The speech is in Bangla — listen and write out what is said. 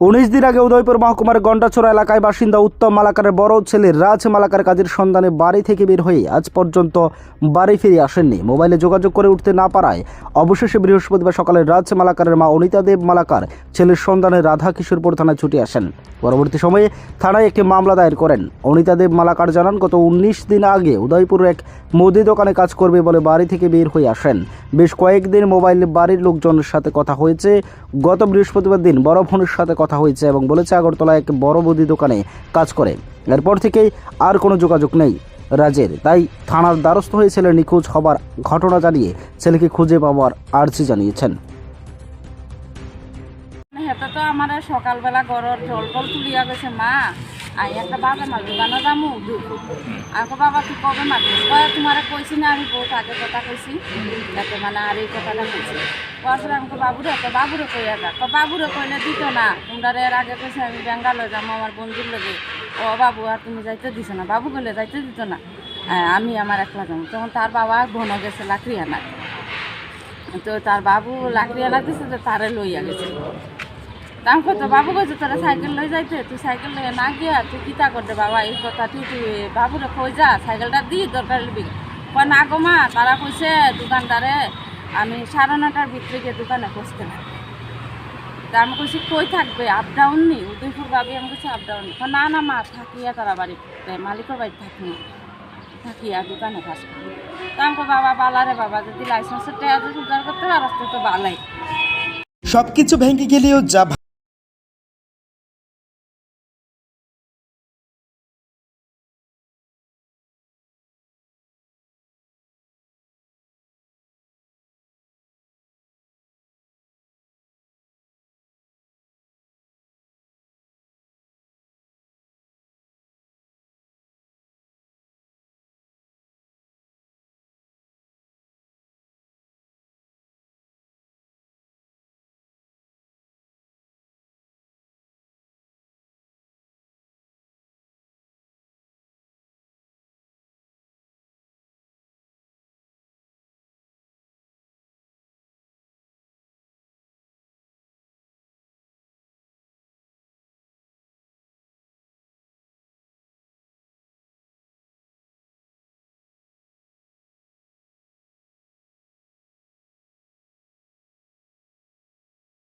উনিশ দিন আগে উদয়পুর মহকুমার গন্ডাছড়া এলাকায় বাসিন্দা উত্তম মালাকারের বড় ছেলে রাজ মালাকার কাজের সন্ধানে বাড়ি থেকে বের হয়ে আজ পর্যন্ত বাড়ি ফিরে আসেননি। মোবাইলে যোগাযোগ করে উঠতে না পারায় অবশেষে বৃহস্পতিবার সকালে রাজ মালাকারের মা অনিতা দেব মালাকার ছেলের সন্ধানে রাধা কিশোরপুর থানায় ছুটে আসেন। পরবর্তী সময়ে থানায় একটি মামলা দায়ের করেন। অনিতা দেব মালাকার জানান, গত উনিশ দিন আগে উদয়পুরের এক মুদি দোকানে কাজ করবে বলে বাড়ি থেকে বের হয়ে আসেন। বেশ কয়েকদিন মোবাইলে বাড়ির লোকজনের সাথে কথা হয়েছে। গত বৃহস্পতিবার দিন বড় বোনের সাথে কথা হয়েছে এবং বলেছে আগরতলা এক বড় মুদি দোকানে কাজ করে। এরপর থেকেই আর কোনো যোগাযোগ নেই রাজের তাই থানার দ্বারস্থ হয়ে ছেলে নিখোঁজ হবার ঘটনা জানিয়ে ছেলেকে খুঁজে পাওয়ার আর্জি জানিয়েছেন। আমার সকালবেলা জল টল তুলিয়া গেছে, মা। একটা মাল, দোকানে আকৌ বাবা তুই কবে মাতিস তোমারে না, আমি আগে কথা মানে আর এই কথাটা কয়েছিল আমাকে বাবুরে তো বাবুরে কইয়া যা তো বাবুরে কইলে দিত না। তোমরা এর আগে কইছে আমি বেঙ্গালোর যাব আমার বন্ধুর লগে। ও বাবু আর তুমি যাইতে দিছ না। বাবু কইলে যাইতে দিত না। হ্যাঁ, আমি আমার একলা যাব। তখন তার বাবা ঘন গেছে লাকড়ি আনা তো তার বাবু লাকড়ি আনা দিছে তো তারে লইয়া গেছে। দাম কত বাবু কইছে তোরা সাইকেল লই যাইতে? তুই সাইকেল লইয়া না গিয়া তুই কিতা করতে বাবা? এই কথা তুই তুই বাবুরে কই যা? সাইকেলটা দি দরকার লিবি কয় না গো মা। তারা কইছে দোকানদারে আমি সাড়ে নটার ভিতরে গিয়ে দোকানে বসতে না তা আমি কইছি, কই থাকবে? আপ ডাউন নি উদয়পুর বাবি আমি কইছি আপ ডাউন না না, মা, থাকিয়া তারা বাড়িতে, মালিকের বাড়ি থাকি থাকিয়া দোকানে কাজ করি। তা আমি বাবা বালারে বাবা, যদি লাইসেন্সের টাকা উদ্ধার করতে পারো তো বালাই। সবকিছু ভেঙে গেলেও যা